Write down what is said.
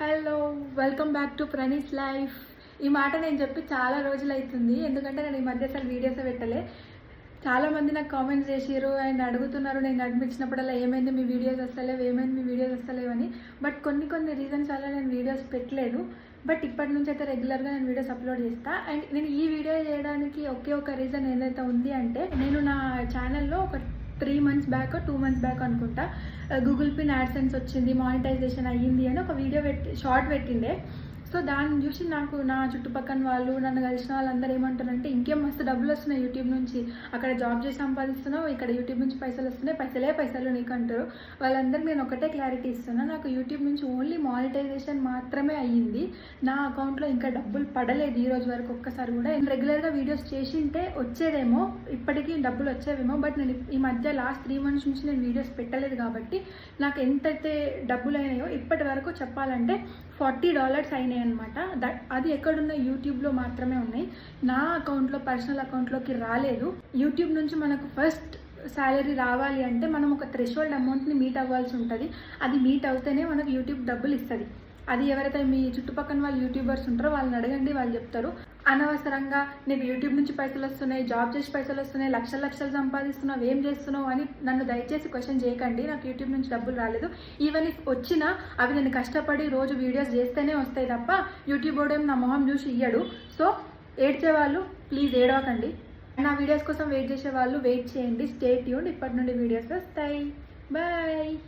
Hello welcome back to Pranees life ఈ మాట నేను చెప్పి చాలా రోజులు అవుతుంది ఎందుకంటే నేను ఈ మధ్య అసలు వీడియోస్ పెట్టలే. చాలా మంది నాకు కామెంట్స్ చేసారు అండ్ అడుగుతున్నారు. నేను కనిపించినప్పుడల్లా ఏమైంది మీ వీడియోస్ వస్తలేవు ఏమైంది మీ వీడియోస్ వస్తలేవు అని. బట్ కొన్ని కొన్ని రీజన్స్ వల్ల నేను వీడియోస్ పెట్టలేదు. బట్ ఇప్పటి నుంచి అయితే రెగ్యులర్గా నేను వీడియోస్ అప్లోడ్ చేస్తా. అండ్ నేను ఈ వీడియో చేయడానికి ఒకే ఒక రీజన్ ఏదైతే ఉంది అంటే నేను నా ఛానల్లో ఒక three months back two months back అనుకుంటా గూగుల్ పిన్ యాడ్సెన్స్ వచ్చింది మానిటైజేషన్ అయ్యింది అని ఒక వీడియో పెట్టి షార్ట్ పెట్టిండే. సో దాన్ని చూసి నాకు నా చుట్టుపక్కల వాళ్ళు నన్ను కలిసిన వాళ్ళందరూ ఏమంటారంటే ఇంకేం మస్తు డబ్బులు వస్తున్నాయి యూట్యూబ్ నుంచి. అక్కడ జాబ్ చేసి సంపాదిస్తున్నావు ఇక్కడ యూట్యూబ్ నుంచి పైసలు వస్తున్నాయి పైసలే పైసలు నీకు అంటారు వాళ్ళందరికీ నేను ఒకటే క్లారిటీ ఇస్తున్నాను నాకు యూట్యూబ్ నుంచి ఓన్లీ మానిటైజేషన్ మాత్రమే అయ్యింది. నా అకౌంట్లో ఇంకా డబ్బులు పడలేదు ఈ రోజు వరకు ఒక్కసారి కూడా. నేను రెగ్యులర్గా వీడియోస్ చేసింటే వచ్చేదేమో ఇప్పటికీ డబ్బులు వచ్చేవేమో బట్ నేను ఈ మధ్య లాస్ట్ త్రీ మంత్స్ నుంచి నేను వీడియోస్ పెట్టలేదు కాబట్టి నాకు ఎంతైతే డబ్బులు అయినాయో ఇప్పటి వరకు చెప్పాలంటే ఫార్టీ డాలర్స్ అయినాయి. అనమాట దట్ అది ఎక్కడున్న యూట్యూబ్లో మాత్రమే ఉన్నాయి. నా అకౌంట్లో పర్సనల్ అకౌంట్లోకి రాలేదు. యూట్యూబ్ నుంచి మనకు ఫస్ట్ శాలరీ రావాలి అంటే మనం ఒక థ్రెషోల్డ్ అమౌంట్ని మీట్ అవ్వాల్సి ఉంటుంది. అది మీట్ అవుతేనే మనకు యూట్యూబ్ డబ్బులు ఇస్తుంది. అది ఎవరైతే మీ చుట్టుపక్కల వాళ్ళు యూట్యూబర్స్ ఉంటారో వాళ్ళని అడగండి వాళ్ళు చెప్తారు. అనవసరంగా నీకు యూట్యూబ్ నుంచి పైసలు వస్తున్నాయి జాబ్ చేసి పైసలు వస్తున్నాయి లక్షల లక్షలు సంపాదిస్తున్నావు ఏం చేస్తున్నావు అని నన్ను దయచేసి క్వశ్చన్ చేయకండి. నాకు యూట్యూబ్ నుంచి డబ్బులు రాలేదు. ఈవెన్ ఇఫ్ వచ్చినా అవి నేను కష్టపడి రోజు వీడియోస్ చేస్తేనే వస్తాయి తప్ప యూట్యూబ్ ఓడేం నా మొహం చూసి ఇయ్యడు. సో ఏడ్చే వాళ్ళు ప్లీజ్ ఏడవకండి. నా వీడియోస్ కోసం వెయిట్ చేసే వాళ్ళు వెయిట్ చేయండి. స్టే ట్యూన్ ఇప్పటి నుండి వీడియోస్ వస్తాయి. బాయ్